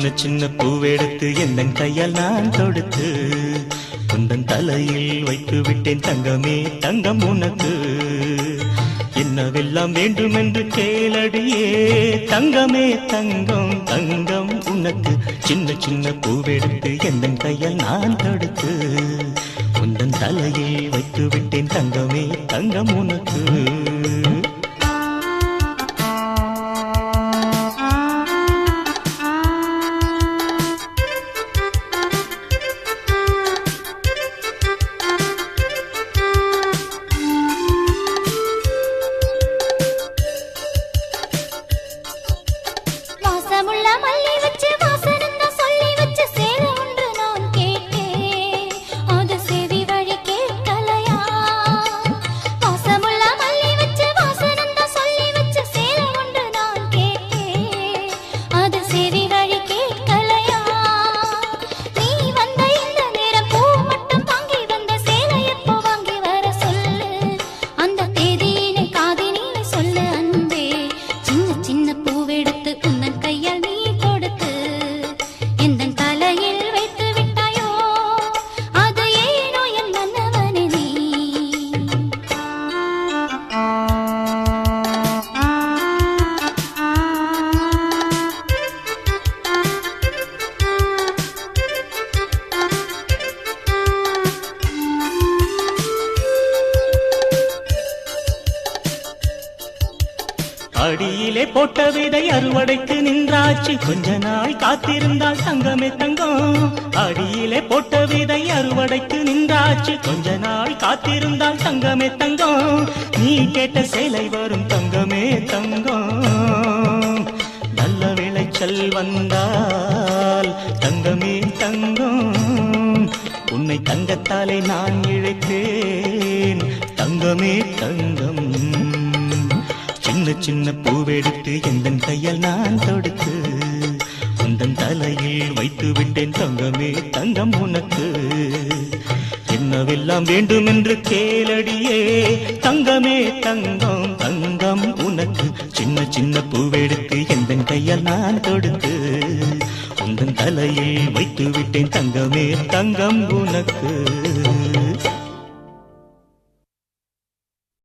சின்ன சின்ன பூவெடுத்து எந்த கையால் நான் தொடுத்து உந்தன் தலையில் வைத்து விட்டேன் தங்கமே தங்கம் உனக்கு. என்னவெல்லாம் வேண்டும் என்று கேளடியே தங்கமே தங்கம் தங்கம் உனக்கு. சின்ன சின்ன பூவெடுத்து எந்த கையால் நான் தொடுத்து உந்தன் தலையில் வைத்து விட்டேன் தங்கமே தங்கம் உனக்கு. வாசமுள்ள அடியிலே போட்ட விதை அறுவடைக்கு நின்றாச்சு. கொஞ்ச நாள் காத்திருந்தால் தங்கமே தங்கம். அடியிலே போட்ட விதை அறுவடைக்கு நின்றாச்சு. கொஞ்ச நாள் காத்திருந்தால் தங்கமே தங்கம். நீ கேட்ட சேலை வரும் தங்கமே தங்கம். நல்ல விளைச்சல் வந்தால் தங்கமே தங்கம். உன்னை தங்கத்தாலே நான் இழைத்தேன் தங்கமே தங்கம். சின்ன சின்ன பூவெடுத்து எந்த கையால் நான் தொடுத்து உந்தன் தலையில் வைத்து விட்டேன் தங்கமே தங்கம் உனக்கு. என்னவெல்லாம் வேண்டும் என்று கேளடியே தங்கமே தங்கம் தங்கம் உனக்கு. சின்ன சின்ன பூவெடுத்து எந்த கையால் நான் தொடுத்து உந்தன் தலையில் வைத்து விட்டேன் தங்கமே தங்கம் உனக்கு.